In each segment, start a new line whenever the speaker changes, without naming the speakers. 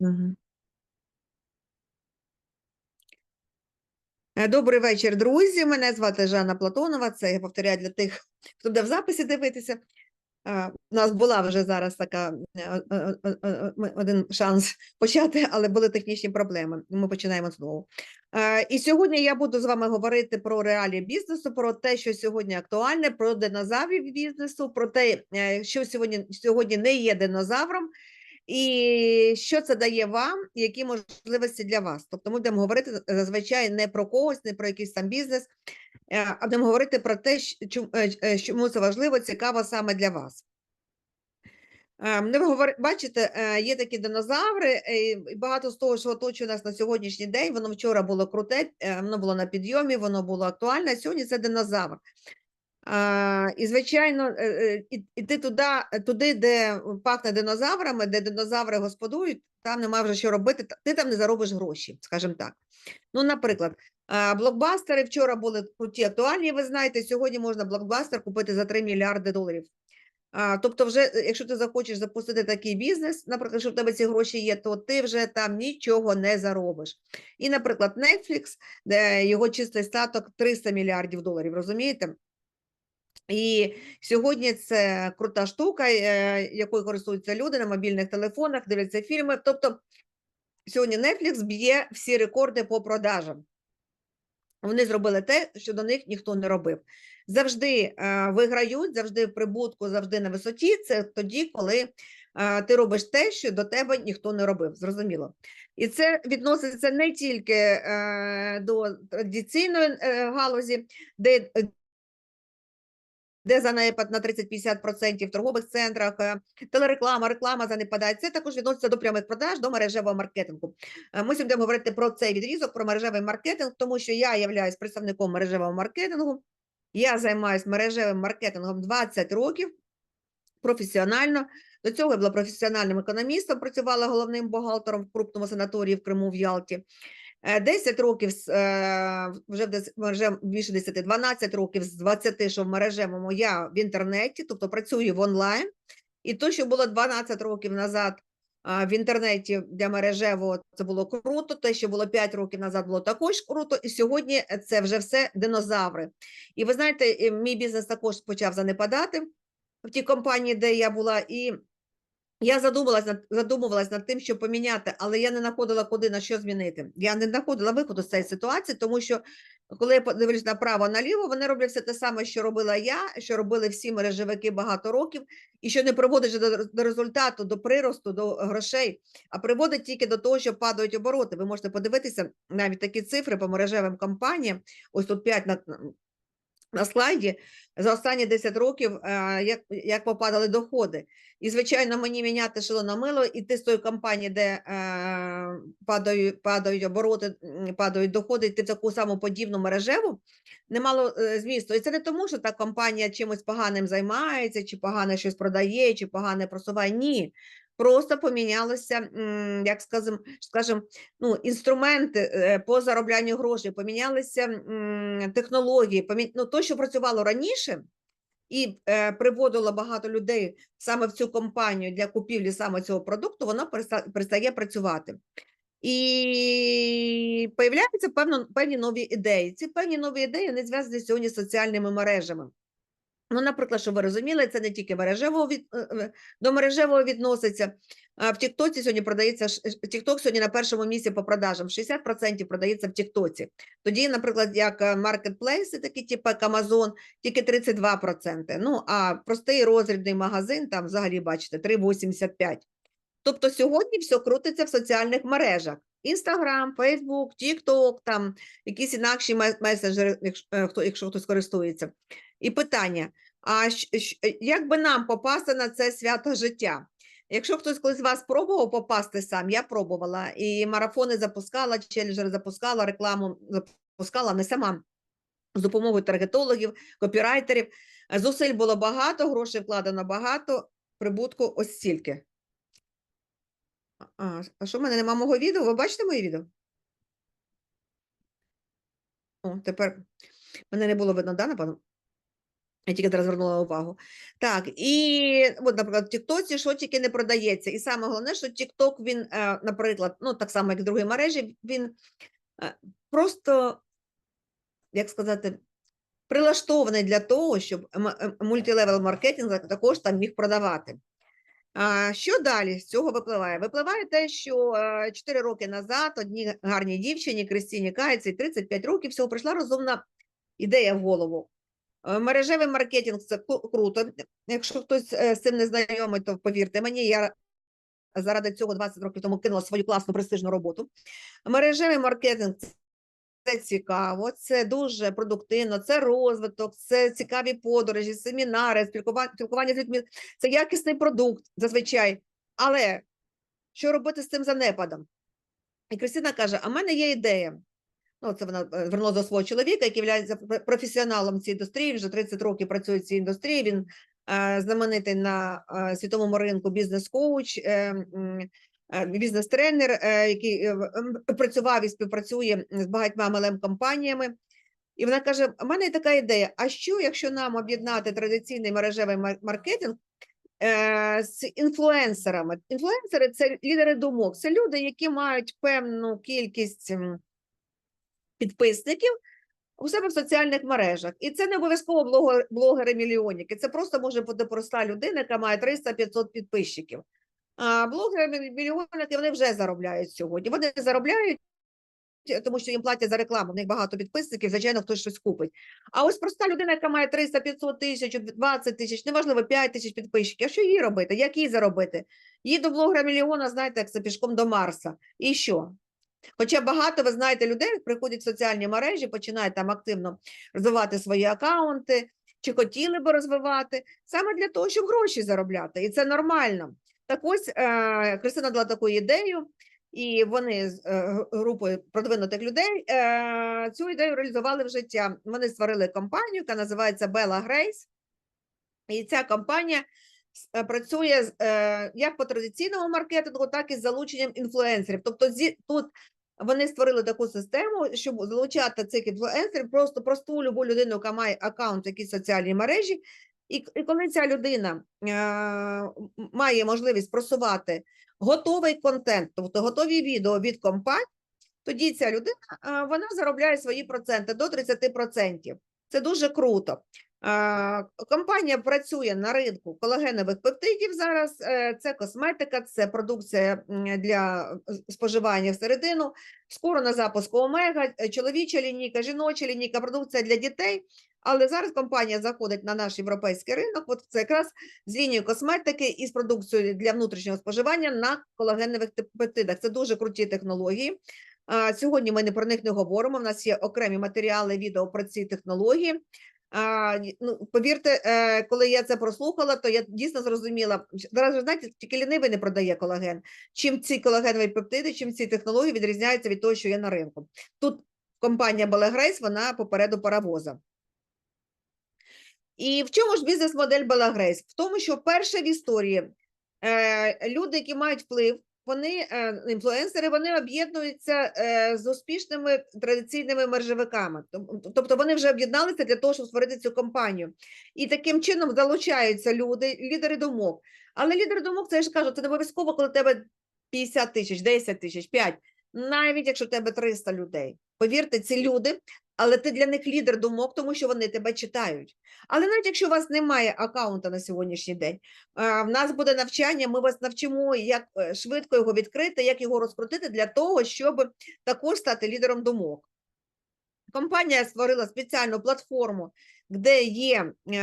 Е, Добрий вечір, друзі. Мене звати Жанна Платонова. Це я повторяю для тих, хто буде в записі дивитися. Е, У нас була вже зараз така е, один шанс почати, але були технічні проблеми. Ми починаємо знову. І сьогодні я буду з вами говорити про реалії бізнесу, про те, що сьогодні актуальне, про динозаврів бізнесу, про те, що сьогодні, сьогодні не є динозавром, і що це дає вам, які можливості для вас. Тобто ми будемо говорити зазвичай не про когось, не про якийсь там бізнес, е, а будемо говорити про те, чому, е, е, чому це важливо, цікаво саме для вас. Ну, ви бачите, є такі динозаври, і багато з того, що оточує нас на сьогоднішній день, воно вчора було круте, воно було на підйомі, воно було актуальне, а сьогодні це динозавр. І, звичайно, е, е, іти туди, туди, де пахне динозаврами, де динозаври господують, там нема вже що робити, ти там не заробиш гроші, скажімо так. Ну, наприклад, блокбастери вчора були круті, актуальні, ви знаєте, сьогодні можна блокбастер купити за 3 мільярди доларів. Тобто, вже, е, якщо ти захочеш запустити такий бізнес, наприклад, що в тебе ці гроші є, то ти вже там нічого не заробиш. І, наприклад, Netflix, де його чистий статок 300 мільярдів доларів, розумієте? І сьогодні це крута штука, е, якою користуються люди на мобільних телефонах, дивляться фільми. Тобто сьогодні Netflix б'є всі рекорди по продажам. Вони зробили те, що до них ніхто не робив. Завжди е, виграють, завжди в прибутку, завжди на висоті. Це тоді, коли е, ти робиш те, що до тебе ніхто не робив. Зрозуміло. І це відноситься не тільки до традиційної галузі, де де занепад на 30-50% в торгових центрах, е, телереклама, реклама занепадає. Це також відноситься до прямих продаж, до мережевого маркетингу. Е, Ми сьогодні будемо говорити про цей відрізок, про мережевий маркетинг, тому що я являюсь представником мережевого маркетингу. Я займаюся мережевим маркетингом 20 років професіонально. До цього я була професіональним економістом, працювала головним бухгалтером в крупному санаторії в Криму в Ялті. Е, 10 років, з, е, вже в дес- мереже- більше 10, 12 років з 20, що в мережевому я в інтернеті, тобто працюю в онлайн. І то, що було 12 років назад в інтернеті для мережевого, це було круто. Те, що було 5 років назад, було також круто. І сьогодні це вже все динозаври. І ви знаєте, мій бізнес також почав занепадати в тій компанії, де я була, і я задумалась над, задумувалась над тим, що поміняти, але я не знаходила, куди на що змінити. Я не знаходила виходу з цієї ситуації, тому що коли я подивлюсь направо наліво, вони роблять все те саме, що робила я, що робили всі мережевики багато років, і що не приводить до, до результату, до приросту, до грошей, а приводить тільки до того, що падають обороти. Ви можете подивитися навіть такі цифри по мережевим компаніям. Ось тут 5 на, на слайді за останні 10 років, е, як, як попадали доходи. І, звичайно, мені міняти шило на мило, іти з тої компанії, де е, падають, падають обороти, падають доходи, йти в таку саму подібну мережеву, немало е, змісту. І це не тому, що та компанія чимось поганим займається, чи погане щось продає, чи погане просуває. Ні. Просто помінялося, м, як скажем, скажем, ну, інструменти е, по зароблянню грошей, помінялися технології, помі... ну, то, що працювало раніше, і е, приводило багато людей саме в цю компанію для купівлі саме цього продукту, переста- перестає працювати. І появляються певно, певні нові ідеї. Ці певні нові ідеї вони зв'язані сьогодні з соціальними мережами. Ну, наприклад, щоб ви розуміли, це не тільки мережевого від, е, е, до мережевого відноситься. А в Тіктоці сьогодні продається ш- Тікток сьогодні на першому місці по продажам. 60% продається в Тіктоці. Тоді, наприклад, як е, маркетплейси, такі типу як Amazon, тільки 32%. Ну, а простий розрібний магазин там взагалі бачите 3,85%. Тобто сьогодні все крутиться в соціальних мережах. Інстаграм, Фейсбук, Тікток, там якісь інакші месенджери, е, якщо хтось користується. І питання: а як би нам попасти на це свято життя? Якщо хтось колись з вас пробував попасти сам, я пробувала і марафони запускала, челенджери запускала, рекламу запускала не сама з допомогою таргетологів, копірайтерів. Зусиль було багато, грошей вкладено багато, прибутку ось стільки. А, а що в мене нема мого відео? Ви бачите моє відео? О, тепер мене не було видно, да, напевно? Я тільки зараз звернула увагу. Так, і от, наприклад, в Тіктоці що тільки не продається. І саме головне, що Тікток, він, е, наприклад, ну так само, як і другі мережі, він е, просто, як сказати, прилаштований для того, щоб мультилевел маркетинг також там міг продавати. Що далі з цього випливає? Випливає те, що 4 роки назад одній гарній дівчині Кристині Кайці 35 років всього прийшла розумна ідея в голову. Е, Мережевий маркетинг це круто. Якщо хтось е, з цим не знайомий, то повірте мені, я заради цього 20 років тому кинула свою класну престижну роботу. Мережевий маркетинг це- цікаво, це дуже продуктивно, це розвиток, це цікаві подорожі, семінари, спілкування з людьми. Це якісний продукт зазвичай. Але що робити з цим занепадом? І Кристина каже: а в мене є ідея. Ну, це вона е, звернула до свого чоловіка, який є професіоналом цієї індустрії, вже 30 років працює в цій індустрії. Він е, знаменитий на е, світовому ринку бізнес-коуч, е, е, бізнес-тренер, е, який е, працював і співпрацює з багатьма mlm компаніями. І вона каже: у мене є така ідея: а що, якщо нам об'єднати традиційний мережевий мар- маркетинг е, з інфлюенсерами? Інфлюенсери це лідери думок, це люди, які мають певну кількість. Підписників у себе в соціальних мережах. І це не обов'язково блогери-мільйонники. Це просто може бути проста людина, яка має 300-500 підписчиків. А блогери-мільйонники вони вже заробляють сьогодні. Вони заробляють. Тому що їм платять за рекламу, в них багато підписників, звичайно, хтось щось купить. А ось проста людина, яка має 300-500 тисяч, 20 тисяч, неважливо, 5 тисяч підписчиків. А що їй робити? Як їй заробити? Їй до блогера мільйона, знаєте, як це пішком до Марса. І що? Хоча багато, ви знаєте, людей приходять в соціальні мережі, починають там активно розвивати свої акаунти, чи хотіли би розвивати, саме для того, щоб гроші заробляти. І це нормально. Так ось е, Христина дала таку ідею, і вони з е, групою продвинутих людей е, цю ідею реалізували в життя. Вони створили компанію, яка називається Bella Grace. І ця компанія працює е, як по традиційному маркетингу, так і з залученням інфлюенсерів. Тобто, тут вони створили таку систему, щоб залучати цих інфлюенсерів, просто просту любу людину, яка має аккаунт в якійсь соціальній мережі. І, коли ця людина е, має можливість просувати готовий контент, тобто готові відео від компаній, тоді ця людина е, вона заробляє свої проценти до 30%. Це дуже круто. Компанія працює на ринку колагенових пептидів зараз. е, Це косметика, це продукція для е, споживання всередину. Скоро на запуску омега, е, чоловіча лінійка, жіноча лінійка, продукція для дітей. Але зараз компанія заходить на наш європейський ринок. От це якраз з лінією косметики і з продукцією для внутрішнього споживання на колагенових пептидах. Це дуже круті технології. Сьогодні ми не про них не говоримо. У нас є окремі матеріали, відео про ці технології. Ну, повірте, е, коли я це прослухала, то я дійсно зрозуміла. Зараз же знаєте, тільки лінивий не продає колаген. Чим ці колагенові пептиди, чим ці технології відрізняються від того, що є на ринку. Тут компанія Белегрейс, вона попереду паровоза. І в чому ж бізнес-модель Белагрейс? В тому, що перше в історії е, люди, які мають вплив, вони е, інфлюенсери, вони об'єднуються е, з успішними традиційними мережевиками. Тобто вони вже об'єдналися для того, щоб створити цю компанію. І таким чином залучаються люди, лідери думок. Але лідери думок, це я ж кажу, це не обов'язково, коли тебе 50 тисяч, 10 тисяч, 5, навіть якщо тебе 300 людей. Повірте, ці люди, але ти для них лідер думок, тому що вони тебе читають. Але навіть якщо у вас немає аккаунта на сьогоднішній день, в нас буде навчання, ми вас навчимо, як е, швидко його відкрити, як його розкрутити для того, щоб також стати лідером думок. Компанія створила спеціальну платформу, де є е,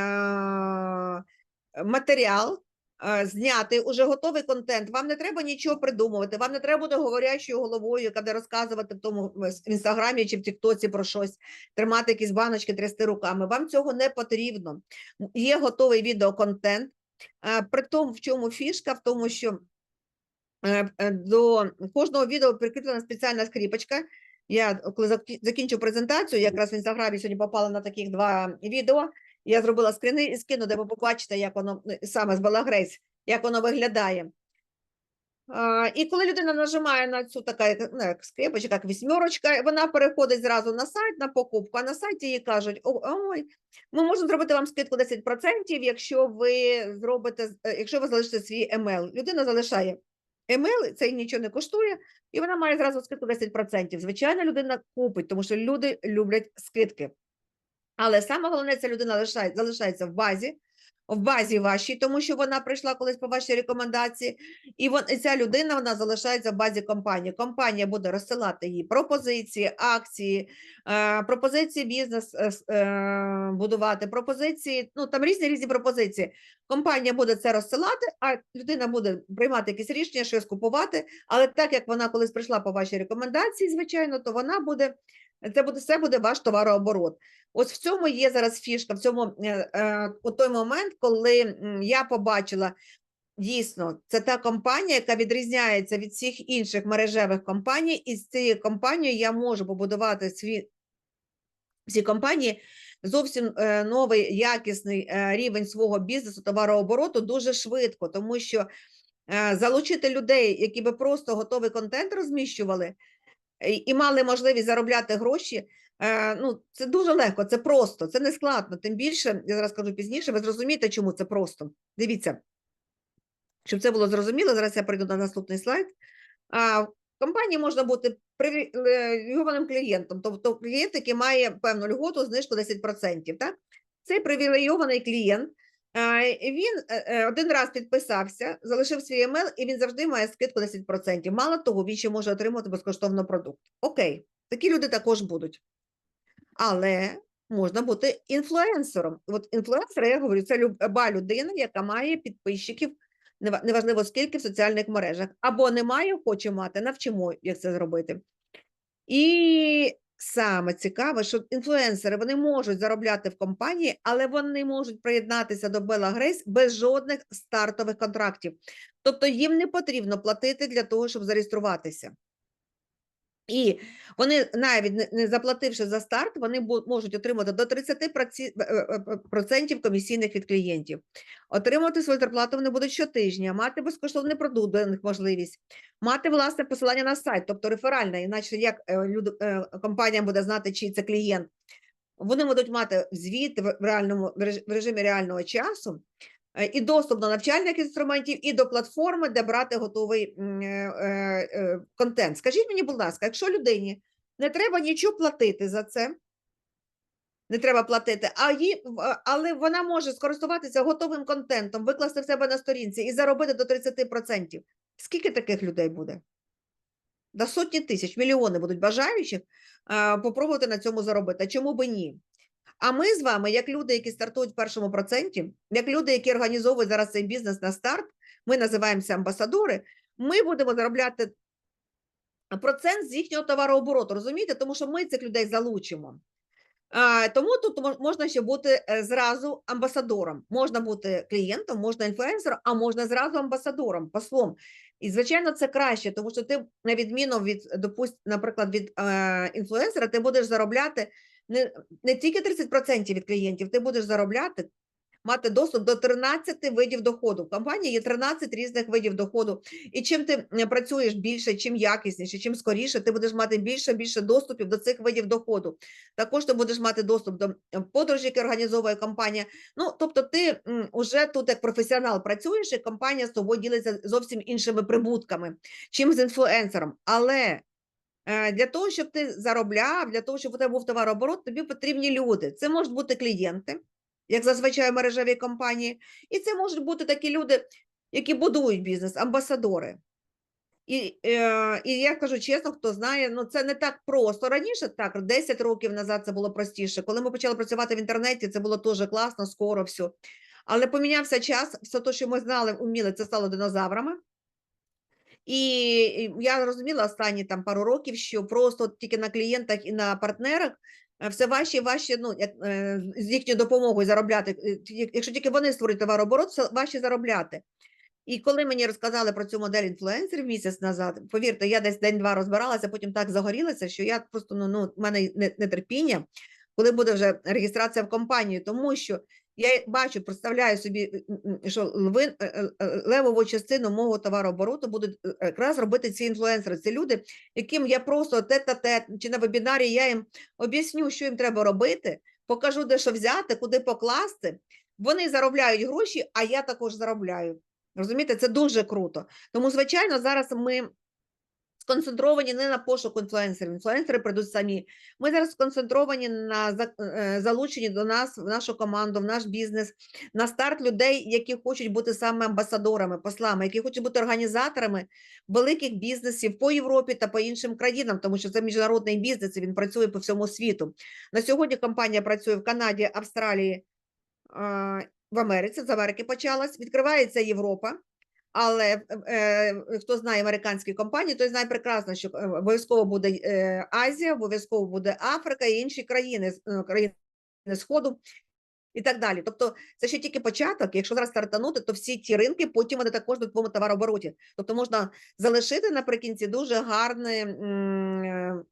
матеріал, е, знятий, уже готовий контент. Вам не треба нічого придумувати, вам не треба бути говорячою головою, яка розказувати в тому в інстаграмі чи в Тіктоці про щось, тримати якісь баночки, трясти руками. Вам цього не потрібно. Є готовий відеоконтент. Е, При тому, в чому фішка, в тому, що е, до кожного відео прикріплена спеціальна скріпочка. Я коли закі- закінчу презентацію, якраз в інстаграмі сьогодні попала на таких два відео. Я зробила скріни і скину, де ви побачите, як воно е, саме з Балагрейс, як воно виглядає. А, І коли людина нажимає на цю така ну, як скрепочка, як вісьмерочка, вона переходить зразу на сайт на покупку, а на сайті їй кажуть: «О, ой, ми можемо зробити вам скидку 10%, якщо ви зробите, е, якщо ви залишите свій емейл. Людина залишає емейл, це їй нічого не коштує, і вона має зразу скидку 10%. Звичайно, людина купить, тому що люди люблять скидки. Але саме головне, ця людина лишає, залишається в базі, в базі вашій, тому що вона прийшла колись по вашій рекомендації, і, вон, і ця людина вона залишається в базі компанії. Компанія буде розсилати їй пропозиції, акції, е, пропозиції бізнес е, е, будувати, пропозиції, ну там різні різні пропозиції. Компанія буде це розсилати, а людина буде приймати якісь рішення, щось купувати. Але так як вона колись прийшла по вашій рекомендації, звичайно, то вона буде. Це буде все буде ваш товарооборот. Ось в цьому є зараз фішка, в цьому е, е, у той момент, коли я побачила дійсно, це та компанія, яка відрізняється від всіх інших мережевих компаній, і з цією компанією я можу побудувати свій всі компанії зовсім е, новий якісний рівень свого бізнесу, товарообороту дуже швидко, тому що залучити людей, які би просто готовий контент розміщували і мали можливість заробляти гроші. е, Ну, це дуже легко, це просто, це не складно. Тим більше, я зараз кажу пізніше, ви зрозумієте, чому це просто. Дивіться, щоб це було зрозуміло, зараз я прийду на наступний слайд. В компанії можна бути привілейованим клієнтом, тобто клієнт, який має певну льготу, знижку 10%. Так? Цей привілейований клієнт, він е, е, один раз підписався, залишив свій емейл, і він завжди має скидку 10%. Мало того, він ще може отримати безкоштовно продукт. Окей, такі люди також будуть. Але можна бути інфлюенсером. От інфлюенсер, я говорю, це люба людина, яка має підписчиків, нева- неважливо скільки в соціальних мережах, або немає, хоче мати, навчимо, як це зробити. І саме цікаве, що інфлюенсери вони можуть заробляти в компанії, але вони можуть приєднатися до Bella Grace без жодних стартових контрактів. Тобто їм не потрібно платити для того, щоб зареєструватися. І вони навіть не- заплативши за старт, вони можуть отримати до 30% праці- е, е, е, комісійних від клієнтів. Отримати свою зарплату вони будуть щотижня, мати безкоштовний продукт, можливість, мати власне посилання на сайт, тобто реферальне, іначе як е, люд- е, компанія буде знати, чий це клієнт. Вони будуть мати звіт в реальному в режимі реального часу. е, І доступ до навчальних інструментів, і до платформи, де брати готовий контент. Скажіть мені, будь ласка, якщо людині не треба нічого платити за це, не треба платити, а їй, але вона може скористуватися готовим контентом, викласти в себе на сторінці і заробити до 30%. Скільки таких людей буде? До сотні тисяч, мільйони будуть бажаючих попробувати на цьому заробити. А Чому би ні? А ми з вами, як люди, які стартують в першому проценті, як люди, які організовують зараз цей бізнес на старт, ми називаємося амбасадори, ми будемо заробляти процент з їхнього товарообороту, розумієте? Тому що ми цих людей залучимо. Тому тут можна ще бути е, зразу амбасадором. Можна бути клієнтом, можна інфлюенсером, а можна зразу амбасадором, послом. І, звичайно, це краще, тому що ти, на відміну від, допустим, наприклад, від е, інфлюенсера, ти будеш заробляти не, не тільки 30% від клієнтів, ти будеш заробляти, мати доступ до 13 видів доходу. В компанії є 13 різних видів доходу. І чим ти працюєш більше, чим якісніше, чим скоріше, ти будеш мати більше більше доступів до цих видів доходу. Також ти будеш мати доступ до подорожі, які організовує компанія. Ну, тобто, ти м, уже тут як професіонал працюєш, і компанія з тобою ділиться зовсім іншими прибутками, чим з інфлюенсером. Але е, для того, щоб ти заробляв, для того, щоб у тебе був товарооборот, тобі потрібні люди. Це можуть бути клієнти, як зазвичай в мережевій компанії, і це можуть бути такі люди, які будують бізнес, амбасадори. І, е, і я кажу чесно, хто знає, ну це не так просто. Раніше так, 10 років назад це було простіше. Коли ми почали працювати в інтернеті, це було дуже класно, скоро все. Але помінявся час, все те, що ми знали, вміли, це стало динозаврами. І я розуміла останні там пару років, що просто тільки на клієнтах і на партнерах все важче важче, ну, е, з їхньою допомогою заробляти. Е, Якщо тільки вони створюють товарооборот, все важче заробляти. І коли мені розказали про цю модель інфлюенсерів місяць назад, повірте, я десь день-два розбиралася, потім так загорілася, що я просто ну, ну в мене не- нетерпіння, коли буде вже реєстрація в компанію, тому що Я бачу, представляю собі, м, що львин, е, е, е, левову частину мого товарообороту будуть е, якраз робити ці інфлюенсери. Це люди, яким я просто тет-а-тет чи на вебінарі я їм об'ясню, що їм треба робити, покажу, де що взяти, куди покласти. Вони заробляють гроші, а я також заробляю. Розумієте, це дуже круто. Тому, звичайно, зараз ми сконцентровані не на пошук інфлюенсерів. Інфлюенсери прийдуть самі. Ми зараз сконцентровані на е, залученні до нас в нашу команду, в наш бізнес, на старт людей, які хочуть бути саме амбасадорами, послами, які хочуть бути організаторами великих бізнесів по Європі та по іншим країнам, тому що це міжнародний бізнес, і він працює по всьому світу. На сьогодні компанія працює в Канаді, Австралії, в Америці, з Америки почалась, відкривається Європа. Але е, хто знає американські компанії, той знає прекрасно, що е, обов'язково буде е, Азія, обов'язково буде Африка і інші країни, е, країни Сходу і так далі. Тобто це ще тільки початок. Якщо зараз стартанути, то всі ті ринки потім вони також до твоєму товарообороті. Тобто можна залишити наприкінці дуже гарне. е,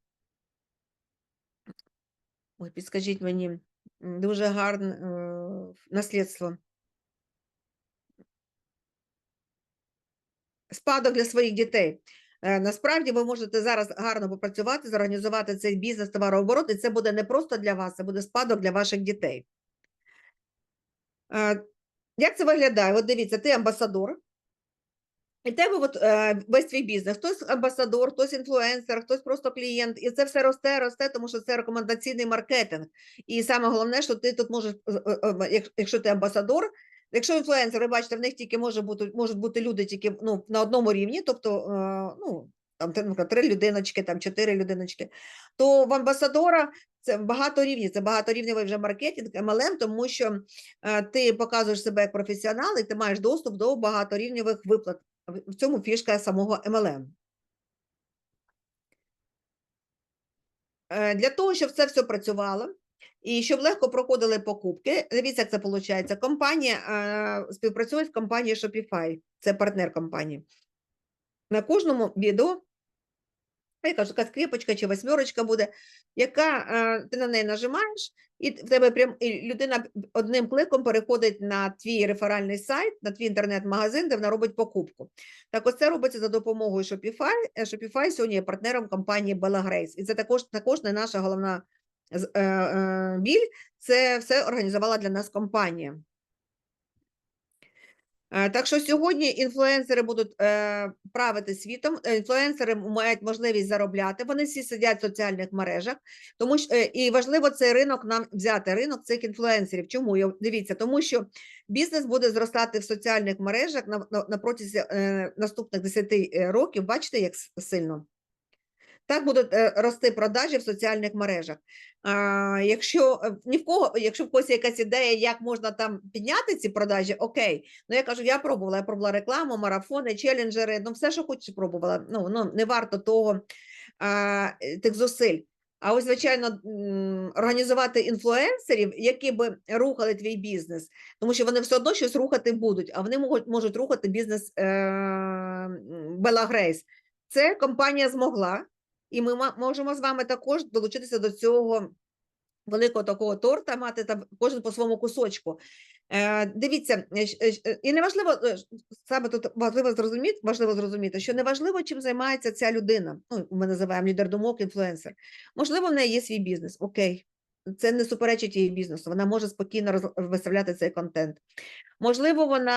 Ой, підскажіть мені, дуже гарне е, наслідство. Спадок для своїх дітей. Е, Насправді ви можете зараз гарно попрацювати, зорганізувати цей бізнес, товарооборот, і це буде не просто для вас, це буде спадок для ваших дітей. Е, Як це виглядає? От дивіться, ти амбасадор, і тебе от, е, весь твій бізнес. Хтось амбасадор, хтось інфлюенсер, хтось просто клієнт. І це все росте, росте, тому що це рекомендаційний маркетинг. І саме головне, що ти тут можеш, як- якщо ти амбасадор, якщо інфлюенсер, ви бачите, в них тільки може бути, можуть бути люди тільки ну, на одному рівні, тобто, е, ну, там, наприклад, три людиночки, там чотири людиночки, то в амбасадора це багаторівні, це багаторівневий вже маркетинг, MLM, тому що е, ти показуєш себе як професіонал, і ти маєш доступ до багаторівневих виплат. В цьому фішка самого MLM. Е, Для того, щоб це все працювало і щоб легко проходили покупки, дивіться, як це виходить. Компанія е, співпрацює з компанією Shopify, це партнер компанії. На кожному відео, я кажу, така скріпочка чи восьмерочка буде, яка ти на неї нажимаєш, і в тебе прям і людина одним кликом переходить на твій реферальний сайт, на твій інтернет-магазин, де вона робить покупку. Так, ось це робиться за допомогою Shopify. Е, Shopify сьогодні є партнером компанії Bella Grace. І це також, також не наша головна біль. Це все організувала для нас компанія. Е, Так що сьогодні інфлюенсери будуть е, правити світом. Е, Інфлюенсери мають можливість заробляти. Вони всі сидять в соціальних мережах, тому що е, і важливо цей ринок нам взяти ринок цих інфлюенсерів. Чому дивіться? Тому що бізнес буде зростати в соціальних мережах на, на, на протязі е, наступних 10 років. Бачите, як сильно. Так будуть е, рости продажі в соціальних мережах. Якщо е, ні в кого, якщо в когось є якась ідея, як можна там підняти ці продажі, окей. Ну я кажу, я пробувала, я пробувала рекламу, марафони, челенджери, ну все, що хочеш, пробувала. Ну, ну не варто того тих зусиль. А ось, звичайно, організувати інфлюенсерів, які би рухали твій бізнес, тому що вони все одно щось рухати будуть, а вони можуть, можуть рухати бізнес е, Bella Grace. Це компанія змогла, і ми можемо з вами також долучитися до цього великого такого торта, мати там кожен по своєму кусочку. Е, дивіться, е, е, е, і неважливо, саме тут важливо зрозуміти, важливо зрозуміти, що неважливо, чим займається ця людина. Ну, ми називаємо лідер думок, інфлюенсер. Можливо, в неї є свій бізнес. Окей. Це не суперечить її бізнесу. Вона може спокійно роз- виставляти цей контент. Можливо, вона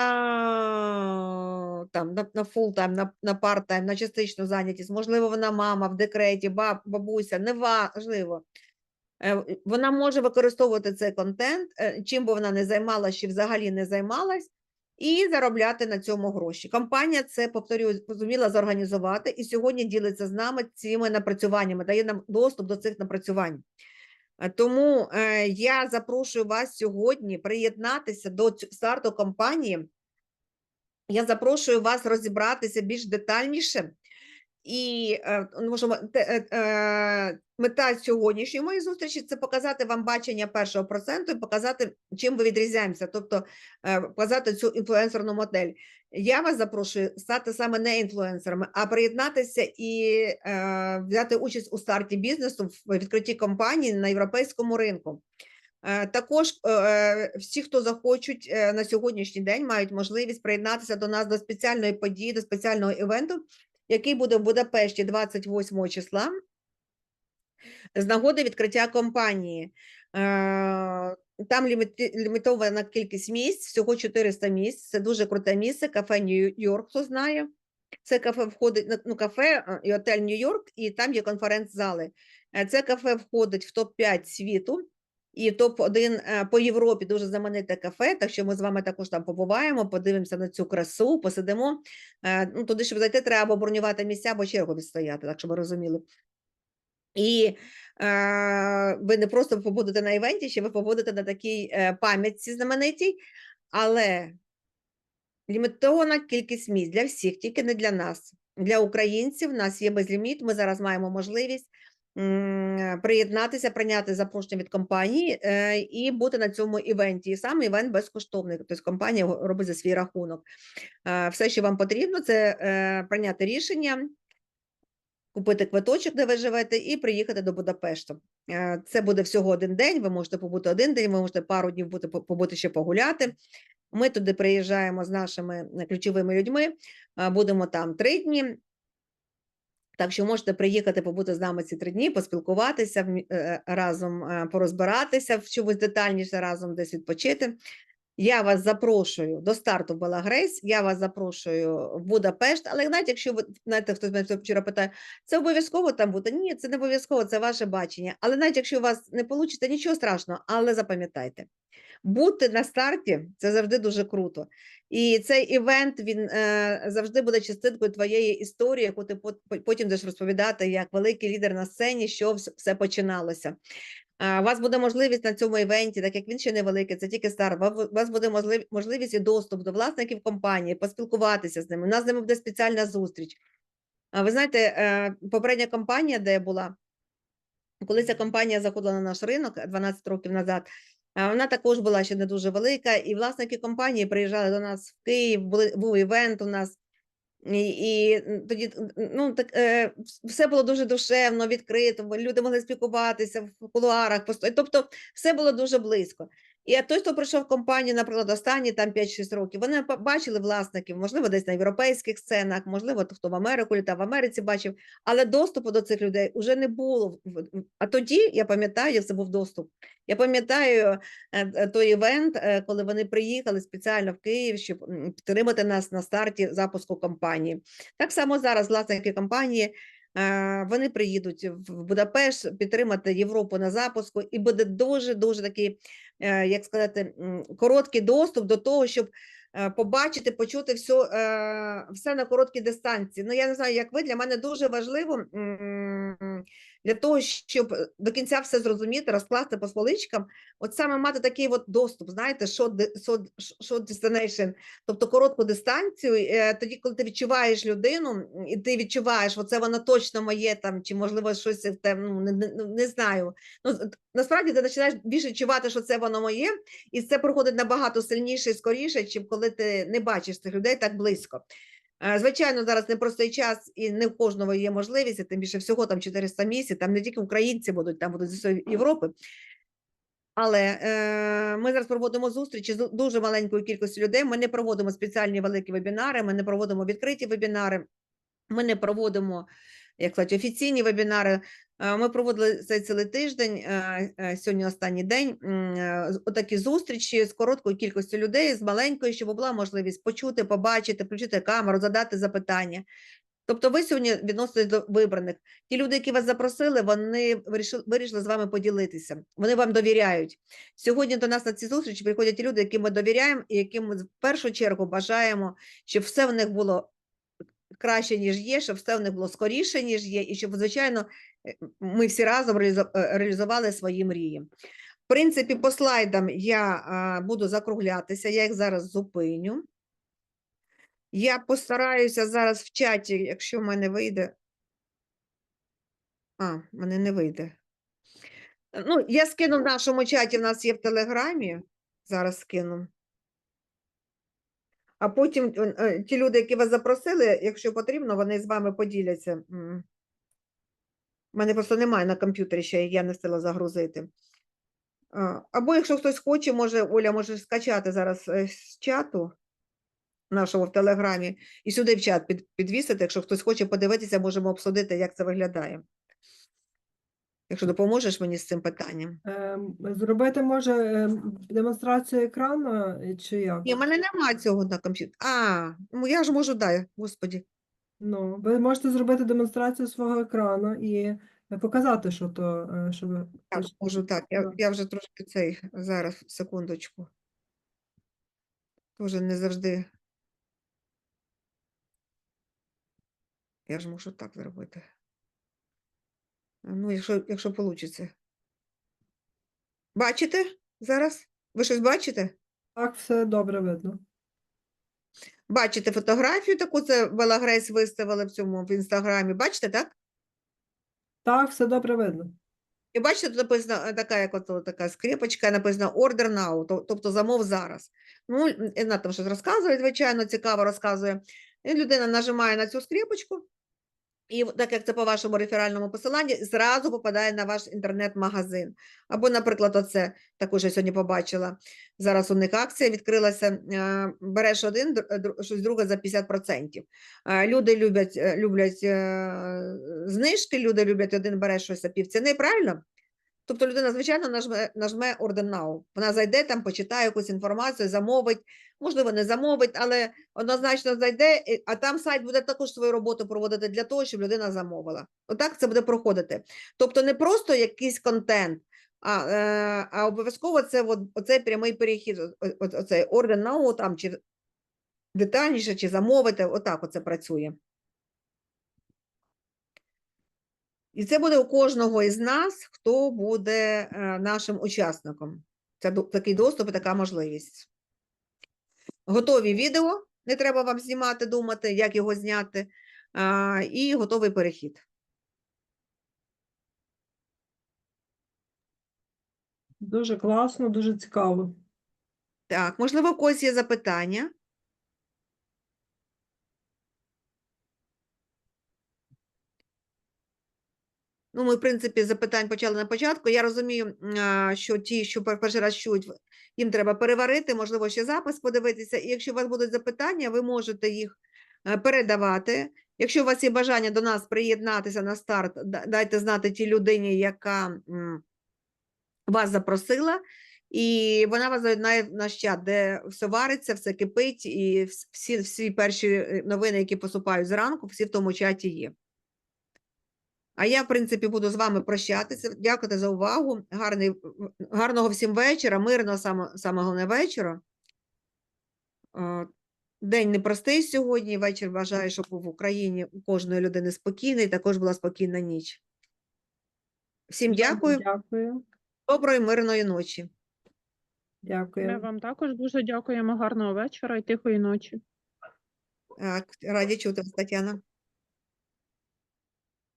там на, на фултайм, на, на парт-тайм, на частичну зайнятість, можливо, вона мама в декреті, баб, бабуся, неважливо. Е, Вона може використовувати цей контент, е, чим би вона не займалася чи взагалі не займалась, і заробляти на цьому гроші. Компанія це, повторюю, зуміла зорганізувати і сьогодні ділиться з нами цими напрацюваннями, дає нам доступ до цих напрацювань. Е, Тому е, я запрошую вас сьогодні приєднатися до старту компанії. Я запрошую вас розібратися більш детальніше. І е, ну, можемо мета сьогоднішньої моєї зустрічі це показати вам бачення першого проценту і показати, чим ви відрізняємося, тобто показати цю інфлюенсерну модель. Я вас запрошую стати саме не інфлюенсерами, а приєднатися і е, взяти участь у старті бізнесу в відкритті компанії на європейському ринку. Е, Також е, всі, хто захочуть е, на сьогоднішній день, мають можливість приєднатися до нас до спеціальної події, до спеціального івенту, який буде в Будапешті 28 числа з нагоди відкриття компанії. Е, Там лімітована кількість місць, всього 400 місць. Це дуже круте місце. Кафе Нью-Йорк, хто знає. Це кафе входить ну, кафе е, і отель Нью-Йорк, і там є конференц-зали. Е, Це кафе входить в топ-5 світу і топ-1 по Європі дуже знамените кафе. Так що ми з вами також там побуваємо, подивимося на цю красу, посидимо. Е, Ну, туди, щоб зайти, треба бронювати місця, або чергу відстояти, так щоб ви розуміли. І е, ви не просто побудете на івенті, ще ви побудете на такій е, пам'ятці знаменитій, але лімітована кількість місць для всіх, тільки не для нас. Для українців у нас є безліміт. Ми зараз маємо можливість приєднатися, прийняти запрошення від компанії е, і бути на цьому івенті. І сам івент безкоштовний. Тобто компанія робить за свій рахунок. Е, Все, що вам потрібно, це е, прийняти рішення, купити квиточок, де ви живете, і приїхати до Будапешту. Е, Це буде всього один день. Ви можете побути один день, ви можете пару днів бути побути ще погуляти. Ми туди приїжджаємо з нашими е, ключовими людьми, е, будемо там три дні. Так що можете приїхати, побути з нами ці три дні, поспілкуватися разом, порозбиратися в чомусь детальніше, разом десь відпочити. Я вас запрошую до старту Бела Грейс, я вас запрошую в Будапешт, але навіть якщо ви знаєте, хтось мене вчора питає, це обов'язково там бути? Ні, це не обов'язково, це ваше бачення. Але навіть якщо у вас не вийде, нічого страшного, але запам'ятайте, бути на старті це завжди дуже круто. І цей івент він е, завжди буде частинкою твоєї історії, яку ти по- потім будеш розповідати як великий лідер на сцені, що все починалося. У вас буде можливість на цьому івенті, так як він ще невеликий, це тільки старт. У вас буде можливість і доступ до власників компанії, поспілкуватися з ними. У нас з ними буде спеціальна зустріч. А ви знаєте, е, попередня компанія, де я була, коли ця компанія заходила на наш ринок 12 років назад, вона також була ще не дуже велика, і власники компанії приїжджали до нас в Київ, був івент у нас. І, і тоді ну, так, е, все було дуже душевно, відкрито, люди могли спілкуватися в кулуарах, тобто все було дуже близько. І той, хто прийшов в компанію, наприклад, останні там 5-6 років, вони бачили власників, можливо, десь на європейських сценах, можливо, хто в Америку літав, в Америці бачив, але доступу до цих людей вже не було. А тоді я пам'ятаю, це був доступ. Я пам'ятаю е, е, той івент, е, коли вони приїхали спеціально в Київ, щоб підтримати нас на старті запуску компанії. Так само зараз власники компанії. Е, Вони приїдуть в Будапешт підтримати Європу на запуску, і буде дуже дуже такий, е, як сказати, короткий доступ до того, щоб е, побачити, почути все, все на короткій дистанції. Ну я не знаю, як ви для мене дуже важливо для того, щоб е, до кінця все зрозуміти, розкласти по поличкам, от саме мати такий от доступ, знаєте, short destination, тобто коротку дистанцію, е, тоді, коли ти відчуваєш людину, і ти відчуваєш, оце воно точно моє там, чи можливо щось те, ну, не, не, не знаю. Ну, насправді ти починаєш більше відчувати, що це воно моє, і це проходить набагато сильніше і скоріше, чим коли ти не бачиш цих людей так близько. Е, Звичайно, зараз непростий час, і не в кожного є можливість, і тим більше всього там 400 місць, там не тільки українці будуть, там будуть з усієї Європи. Але е, ми зараз проводимо зустрічі з дуже маленькою кількістю людей. Ми не проводимо спеціальні великі вебінари, ми не проводимо відкриті вебінари, ми не проводимо, як сказати, офіційні вебінари. Е, Ми проводили цей цілий тиждень, е, е, сьогодні останній день, отакі зустрічі з короткою кількістю людей, з маленькою, щоб була можливість почути, побачити, включити камеру, задати запитання. Тобто ви сьогодні відноситесь до вибраних. Ті люди, які вас запросили, вони вирішили, вирішили з вами поділитися. Вони вам довіряють. Сьогодні до нас на ці зустрічі приходять ті люди, яким ми довіряємо, і яким ми в першу чергу бажаємо, щоб все в них було краще, ніж є, щоб все в них було скоріше, ніж є, і щоб, звичайно, е, ми всі разом е, реалізували свої мрії. В принципі, по слайдам я буду закруглятися, я їх зараз зупиню. Я постараюся зараз в чаті, якщо в мене вийде. А, в мене не вийде. Ну, я скину в нашому чаті, в нас є в Телеграмі. Зараз скину. А потім е, ті люди, які вас запросили, якщо потрібно, вони з вами поділяться. У мене просто немає на комп'ютері ще, я не встигла загрузити. Або якщо хтось хоче, може, Оля може скачати зараз е, з чату нашого в Телеграмі і сюди в чат підвісити. Якщо хтось хоче подивитися, можемо обсудити, як це виглядає. Якщо допоможеш мені з цим питанням.
Ем, Зробити може ем, демонстрацію екрану е, чи як?
Ні, в мене немає цього на комп'ютері. А, ну я ж можу, дай, господі.
Ну, ви можете зробити демонстрацію свого екрану і е, показати, що то, е, що ви
Так, можу так. Я, я вже трошки цей зараз, секундочку. Тоже не завжди. Я ж можу так зробити. Ну, якщо, якщо вийде. Бачите зараз? Ви щось бачите?
Так, все добре видно.
Бачите фотографію таку, це Бела Грейс виставили в цьому в інстаграмі. Бачите, так?
Так, все добре видно.
І бачите, тут написано е, така, як ото, така скріпочка, написано Order now, тобто замов зараз. Ну, вона там щось розказує, звичайно, цікаво розказує. І людина нажимає на цю скріпочку, і так як це по вашому реферальному посиланні, зразу попадає на ваш інтернет-магазин. Або, наприклад, оце також я сьогодні побачила. Зараз у них акція відкрилася. е, Береш один, щось друге за 50%. Е, Люди люблять, е, люблять е, знижки, люди люблять один береш щось за півціни, правильно? Тобто людина, звичайно, нажме, нажме Order Now. Вона зайде там, почитає якусь інформацію, замовить, можливо, не замовить, але однозначно зайде, а там сайт буде також свою роботу проводити для того, щоб людина замовила. Отак це буде проходити. Тобто не просто якийсь контент, а, е, а обов'язково це от, оцей прямий перехід, оцей Order Now, там, чи детальніше, чи замовити, отак оце працює. І це буде у кожного із нас, хто буде е, нашим учасником. Це такий доступ і така можливість. Готові відео, не треба вам знімати, думати, як його зняти, і готовий перехід.
Дуже класно, дуже цікаво.
Так, можливо, у когось є запитання. Ну, ми, в принципі, запитань почали на початку. Я розумію, що ті, що перший раз чують, їм треба переварити, можливо, ще запис подивитися. І якщо у вас будуть запитання, ви можете їх е, передавати. Якщо у вас є бажання до нас приєднатися на старт, дайте знати тій людині, яка вас запросила, і вона вас заєднає в наш чат, де все вариться, все кипить, і всі, всі перші е, новини, які поступають зранку, всі в тому чаті є. А я, в принципі, буду з вами прощатися. Дякувати за увагу. Гарний, гарного всім вечора, мирного саме, саме головне вечора. Е, День непростий сьогодні. Вечір бажаю, щоб в Україні у кожної людини спокійний, також була спокійна ніч. Всім дякую,
Дякую.
доброї, мирної ночі.
Дякую.
Ми вам також дуже дякуємо. Гарного вечора і тихої ночі.
Так, раді чути, вас, Тетяна.